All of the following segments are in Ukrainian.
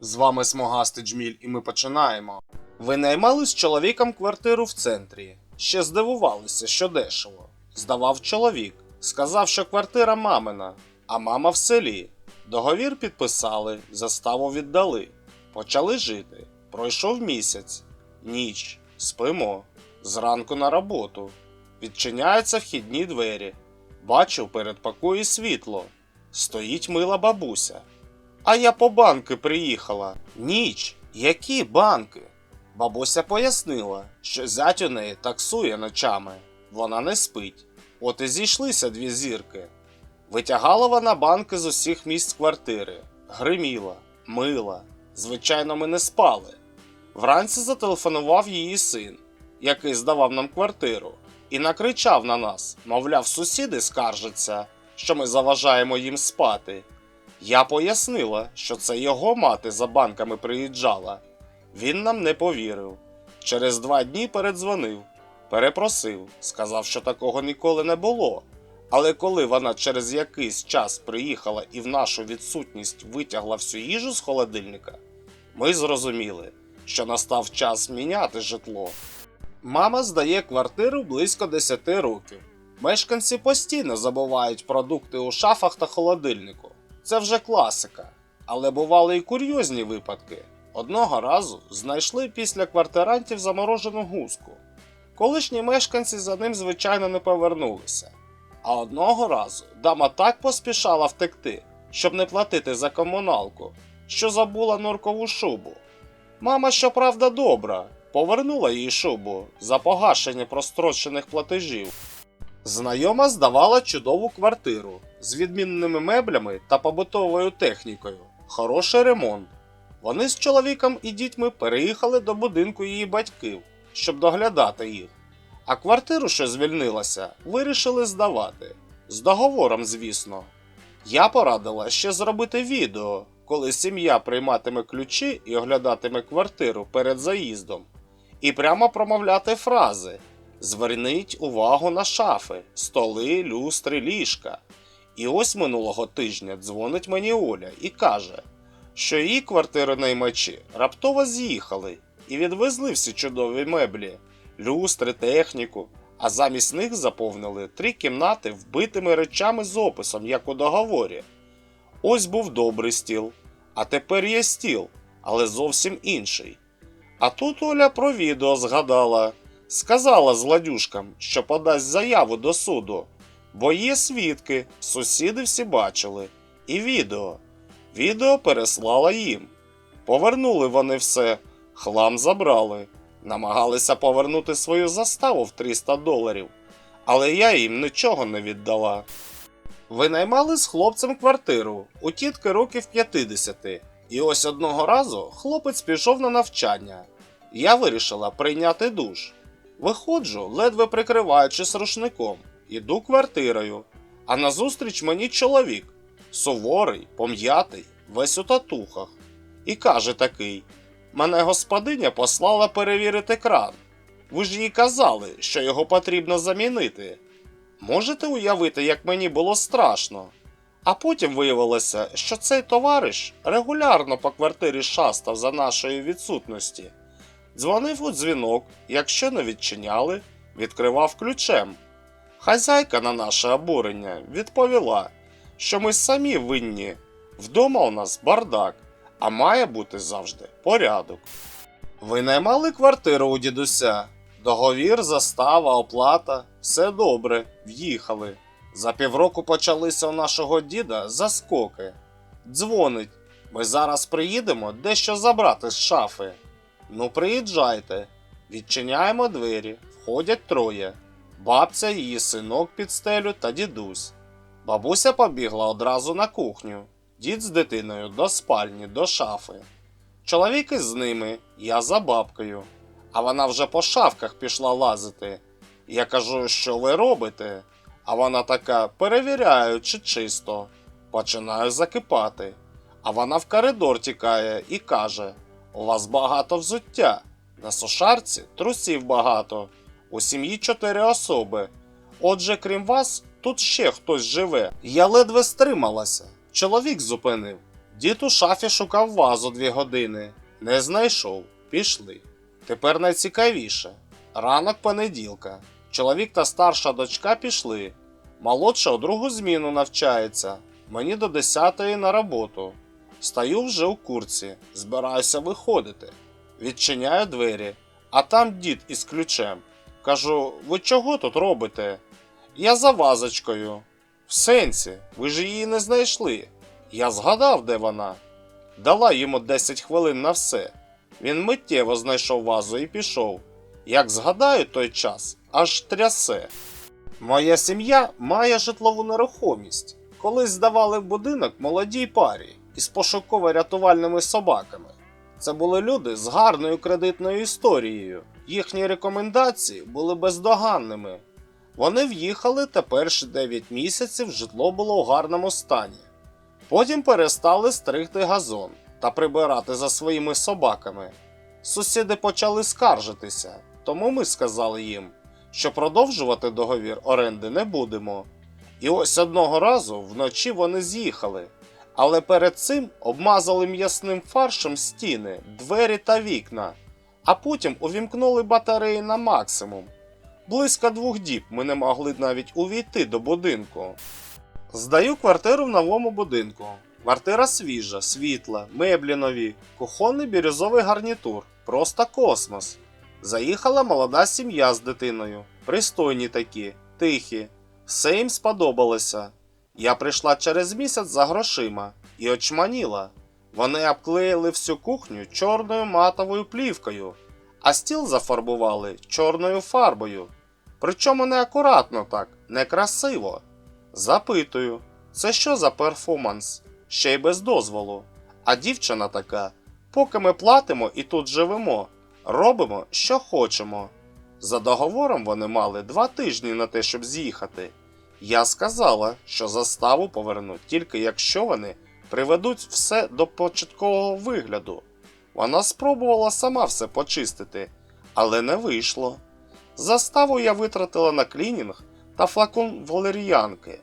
З вами Смогастий Джміль, і ми починаємо. Ви наймали з чоловіком квартиру в центрі. Ще здивувалися, що дешево. Здавав чоловік. Сказав, що квартира мамина, а мама в селі. Договір підписали, заставу віддали. Почали жити. Пройшов місяць. Ніч. Спимо. Зранку на роботу. Відчиняються вхідні двері. Бачу перед покої світло. Стоїть мила бабуся. А я по банки приїхала. Ніч, які банки? Бабуся пояснила, що зять у неї таксує ночами. Вона не спить. От і зійшлися дві зірки. Витягала вона банки з усіх місць квартири, гриміла, мила. Звичайно, ми не спали. Вранці зателефонував її син, який здавав нам квартиру, і накричав на нас, мовляв, сусіди скаржаться, що ми заважаємо їм спати. Я пояснила, що це його мати за банками приїжджала. Він нам не повірив. Через два дні передзвонив, перепросив, сказав, що такого ніколи не було. Але коли вона через якийсь час приїхала і в нашу відсутність витягла всю їжу з холодильника, ми зрозуміли, що настав час міняти житло. Мама здає квартиру близько 10 років. Мешканці постійно забувають продукти у шафах та холодильнику. Це вже класика. Але бували і курйозні випадки. Одного разу знайшли після квартирантів заморожену гуску. Колишні мешканці за ним, звичайно, не повернулися. А одного разу дама так поспішала втекти, щоб не платити за комуналку, що забула норкову шубу. Мама, щоправда, добра, повернула їй шубу за погашення прострочених платежів. Знайома здавала чудову квартиру з відмінними меблями та побутовою технікою. Хороший ремонт. Вони з чоловіком і дітьми переїхали до будинку її батьків, щоб доглядати їх. А квартиру, що звільнилася, вирішили здавати. З договором, звісно. Я порадила ще зробити відео, коли сім'я прийматиме ключі і оглядатиме квартиру перед заїздом, і прямо промовляти фрази. Зверніть увагу на шафи, столи, люстри, ліжка. І ось минулого тижня дзвонить мені Оля і каже, що її квартири наймачі раптово з'їхали і відвезли всі чудові меблі, люстри, техніку, а замість них заповнили три кімнати вбитими речами з описом, як у договорі. Ось був добрий стіл, а тепер є стіл, але зовсім інший. А тут Оля про відео згадала. Сказала злодюшкам, що подасть заяву до суду, бо є свідки, сусіди всі бачили, і відео. Відео переслала їм. Повернули вони все, хлам забрали, намагалися повернути свою заставу в 300 доларів, але я їм нічого не віддала. Винаймали з хлопцем квартиру у тітки років 50, і ось одного разу хлопець пішов на навчання. Я вирішила прийняти душ. Виходжу, ледве прикриваючись рушником, іду квартирою, а назустріч мені чоловік, суворий, пом'ятий, весь у татухах, і каже такий: Мене господиня послала перевірити кран. Ви ж їй казали, що його потрібно замінити. Можете уявити, як мені було страшно? А потім виявилося, що цей товариш регулярно по квартирі шастав за нашої відсутності. Дзвонив у дзвінок, якщо не відчиняли, відкривав ключем. Хазяйка на наше обурення відповіла, що ми самі винні. Вдома у нас бардак, а має бути завжди порядок. Ви наймали квартиру у дідуся? Договір, застава, оплата, все добре, в'їхали. За півроку почалися у нашого діда заскоки. Дзвонить. Ми зараз приїдемо дещо забрати з шафи. Ну, приїжджайте. Відчиняємо двері, входять троє. Бабця, її синок під стелю та дідусь. Бабуся побігла одразу на кухню, дід з дитиною до спальні, до шафи. Чоловік із ними, я за бабкою, а вона вже по шафках пішла лазити. Я кажу, що ви робите? А вона така перевіряю, чи чисто. Починаю закипати. А вона в коридор тікає і каже: У вас багато взуття. На сушарці трусів багато. У сім'ї чотири особи. Отже, крім вас, тут ще хтось живе. Я ледве стрималася. Чоловік зупинив. Дід у шафі шукав вазу дві години. Не знайшов. Пішли. Тепер найцікавіше. Ранок понеділка. Чоловік та старша дочка пішли. Молодша у другу зміну навчається. Мені до 10-ї на роботу. Стою вже у курці, збираюся виходити. Відчиняю двері, а там дід із ключем. Кажу: ви чого тут робите? Я за вазочкою. В сенсі, ви ж її не знайшли. Я згадав, де вона. Дала йому 10 хвилин на все. Він миттєво знайшов вазу і пішов. Як згадаю той час, аж трясе. Моя сім'я має житлову нерухомість. Колись здавали в будинок молодій парі із пошуково-рятувальними собаками. Це були люди з гарною кредитною історією. Їхні рекомендації були бездоганними. Вони в'їхали та перші 9 місяців житло було у гарному стані. Потім перестали стригти газон та прибирати за своїми собаками. Сусіди почали скаржитися, тому ми сказали їм, що продовжувати договір оренди не будемо. І ось одного разу вночі вони з'їхали, але перед цим обмазали м'ясним фаршем стіни, двері та вікна, а потім увімкнули батареї на максимум. Близько двох діб ми не могли навіть увійти до будинку. Здаю квартиру в новому будинку. Квартира свіжа, світла, меблі нові, кухонний бірюзовий гарнітур. Просто космос. Заїхала молода сім'я з дитиною. Пристойні такі, тихі. Все їм сподобалося. Я прийшла через місяць за грошима і очманіла. Вони обклеїли всю кухню чорною матовою плівкою, а стіл зафарбували чорною фарбою. Причому не акуратно так, некрасиво. Запитую, це що за перформанс? Ще й без дозволу. А дівчина така: поки ми платимо і тут живемо, робимо, що хочемо. За договором вони мали два тижні на те, щоб з'їхати. Я сказала, що заставу повернуть тільки якщо вони приведуть все до початкового вигляду. Вона спробувала сама все почистити, але не вийшло. Заставу я витратила на клінінг та флакон валеріянки.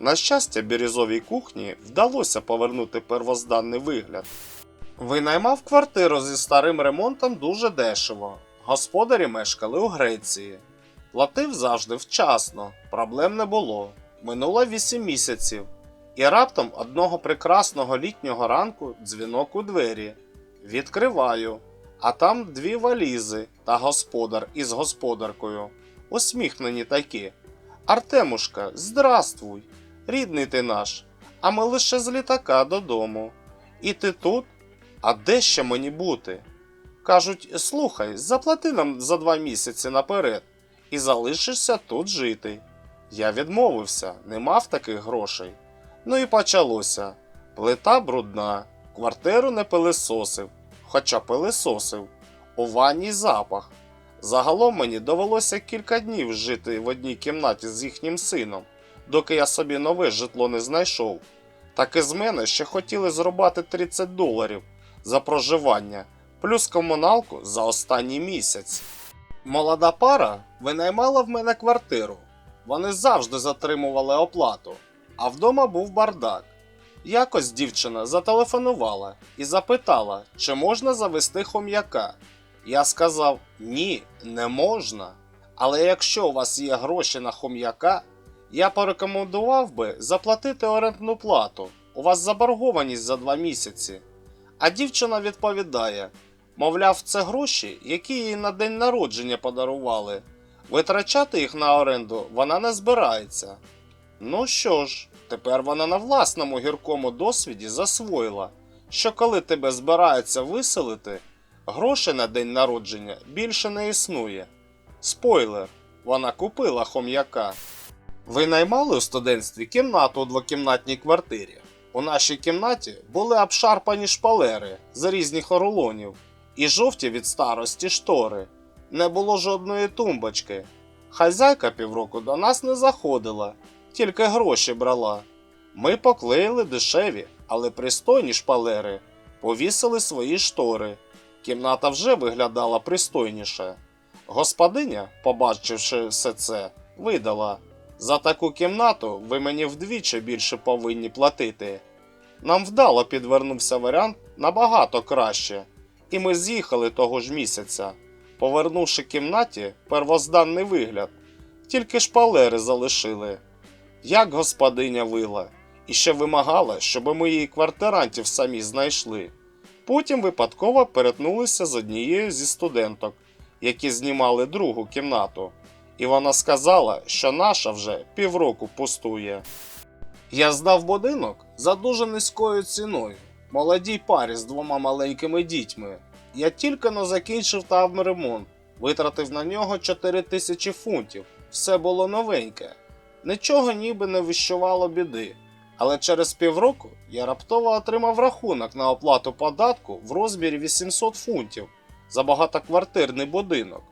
На щастя, бірюзовій кухні вдалося повернути первозданний вигляд. Винаймав квартиру зі старим ремонтом дуже дешево. Господарі мешкали у Греції. Платив завжди вчасно, проблем не було. Минуло 8 місяців. І раптом одного прекрасного літнього ранку дзвінок у двері. Відкриваю, а там дві валізи та господар із господаркою. Усміхнені такі. Артемушка, здравствуй, рідний ти наш, а ми лише з літака додому. І ти тут? А де ще мені бути? Кажуть, слухай, заплати нам за два місяці наперед і залишишся тут жити. Я відмовився, не мав таких грошей. Ну і почалося. Плита брудна, квартиру не пилисосив, хоча пилисосив, у ванні запах. Загалом мені довелося кілька днів жити в одній кімнаті з їхнім сином, доки я собі нове житло не знайшов. Так і з мене ще хотіли зрубати 30 доларів за проживання, плюс комуналку за останній місяць. Молода пара винаймала в мене квартиру. Вони завжди затримували оплату, а вдома був бардак. Якось дівчина зателефонувала і запитала, чи можна завести хом'яка. Я сказав: ні, не можна. Але якщо у вас є гроші на хом'яка, я порекомендував би заплатити орендну плату. У вас заборгованість за два місяці. А дівчина відповідає: мовляв, це гроші, які їй на день народження подарували. Витрачати їх на оренду вона не збирається. Ну що ж, тепер вона на власному гіркому досвіді засвоїла, що коли тебе збираються виселити, грошей на день народження більше не існує. Спойлер, вона купила хом'яка. Ви наймали у студентстві кімнату у двокімнатній квартирі. У нашій кімнаті були обшарпані шпалери з різних рулонів і жовті від старості штори. Не було жодної тумбочки. Хазяйка півроку до нас не заходила, тільки гроші брала. Ми поклеїли дешеві, але пристойні шпалери, повісили свої штори. Кімната вже виглядала пристойніше. Господиня, побачивши все це, видала: за таку кімнату ви мені вдвічі більше повинні платити. Нам вдало підвернувся варіант набагато краще, і ми з'їхали того ж місяця, повернувши кімнаті первозданний вигляд, тільки шпалери залишили. Як господиня вила, і ще вимагала, щоб ми її квартирантів самі знайшли. Потім випадково перетнулися з однією зі студенток, які знімали другу кімнату, і вона сказала, що наша вже півроку пустує. Я здав будинок за дуже низькою ціною, молодій парі з двома маленькими дітьми. Я тільки но закінчив там ремонт, витратив на нього 4 тисячі фунтів. Все було новеньке. Нічого ніби не вищувало біди. Але через півроку я раптово отримав рахунок на оплату податку в розмірі 800 фунтів за багатоквартирний будинок.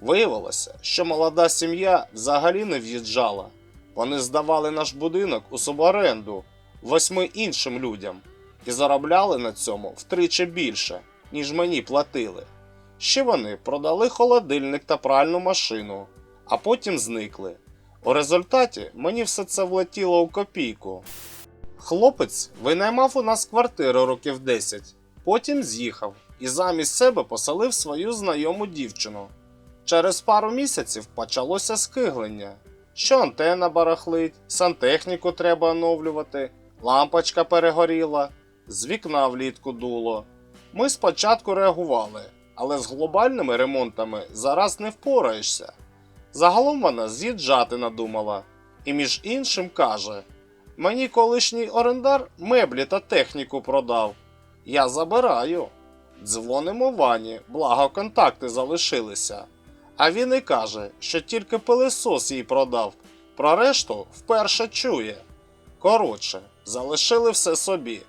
Виявилося, що молода сім'я взагалі не в'їжджала. Вони здавали наш будинок у суборенду восьми іншим людям і заробляли на цьому втричі більше, ніж мені платили. Ще вони продали холодильник та пральну машину, а потім зникли. У результаті мені все це влетіло у копійку. Хлопець винаймав у нас квартиру років 10, потім з'їхав і замість себе поселив свою знайому дівчину. Через пару місяців почалося скиглення, що антенна барахлить, сантехніку треба оновлювати, лампочка перегоріла, з вікна влітку дуло. Ми спочатку реагували, але з глобальними ремонтами зараз не впораєшся. Загалом вона з'їжджати надумала, і між іншим каже: Мені колишній орендар меблі та техніку продав. Я забираю. Дзвонимо Вані, благо контакти залишилися. А він і каже, що тільки пилисос їй продав, про решту вперше чує. Коротше, залишили все собі.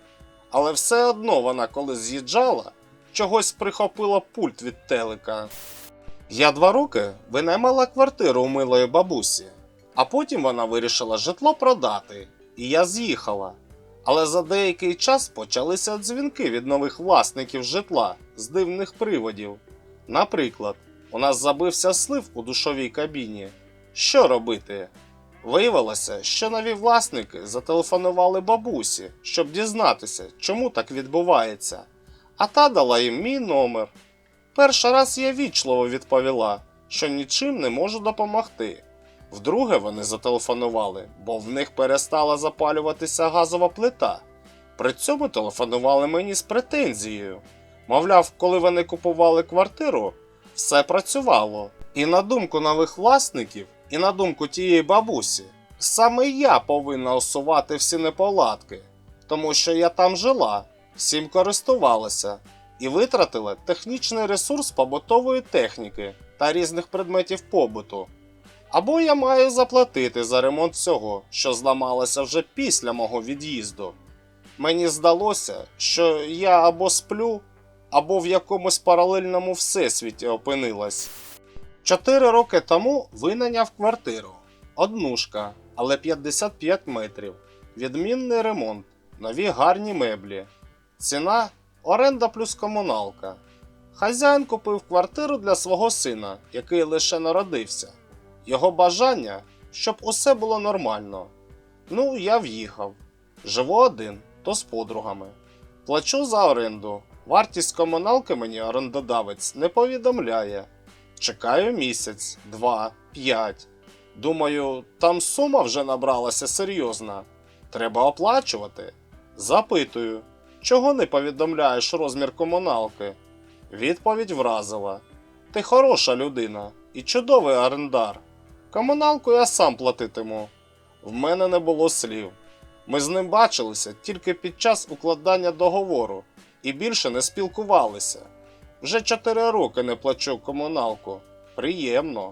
Але все одно вона, коли з'їжджала, чогось прихопила пульт від телека. Я два роки винаймала квартиру у милої бабусі, а потім вона вирішила житло продати, і я з'їхала. Але за деякий час почалися дзвінки від нових власників житла з дивних приводів. Наприклад, у нас забився слив у душовій кабіні. Що робити? Виявилося, що нові власники зателефонували бабусі, щоб дізнатися, чому так відбувається. А та дала їм мій номер. Перший раз я вічливо відповіла, що нічим не можу допомогти. Вдруге вони зателефонували, бо в них перестала запалюватися газова плита. При цьому телефонували мені з претензією. Мовляв, коли вони купували квартиру, все працювало. І на думку нових власників, і на думку тієї бабусі, саме я повинна усувати всі неполадки, тому що я там жила, всім користувалася і витратила технічний ресурс побутової техніки та різних предметів побуту. Або я маю заплатити за ремонт всього, що зламалося вже після мого від'їзду. Мені здалося, що я або сплю, або в якомусь паралельному всесвіті опинилась. Чотири роки тому винайняв квартиру. Однушка, але 55 метрів. Відмінний ремонт, нові гарні меблі. Ціна оренда плюс комуналка. Хазяїн купив квартиру для свого сина, який лише народився. Його бажання, щоб усе було нормально. Ну, я в'їхав. Живу один, то з подругами. Плачу за оренду. Вартість комуналки мені орендодавець не повідомляє. Чекаю місяць, два, п'ять. Думаю, там сума вже набралася серйозна. Треба оплачувати. Запитую, чого не повідомляєш розмір комуналки? Відповідь вразила. Ти хороша людина і чудовий орендар. Комуналку я сам платитиму. В мене не було слів. Ми з ним бачилися тільки під час укладання договору і більше не спілкувалися. Вже 4 роки не плачу комуналку. Приємно.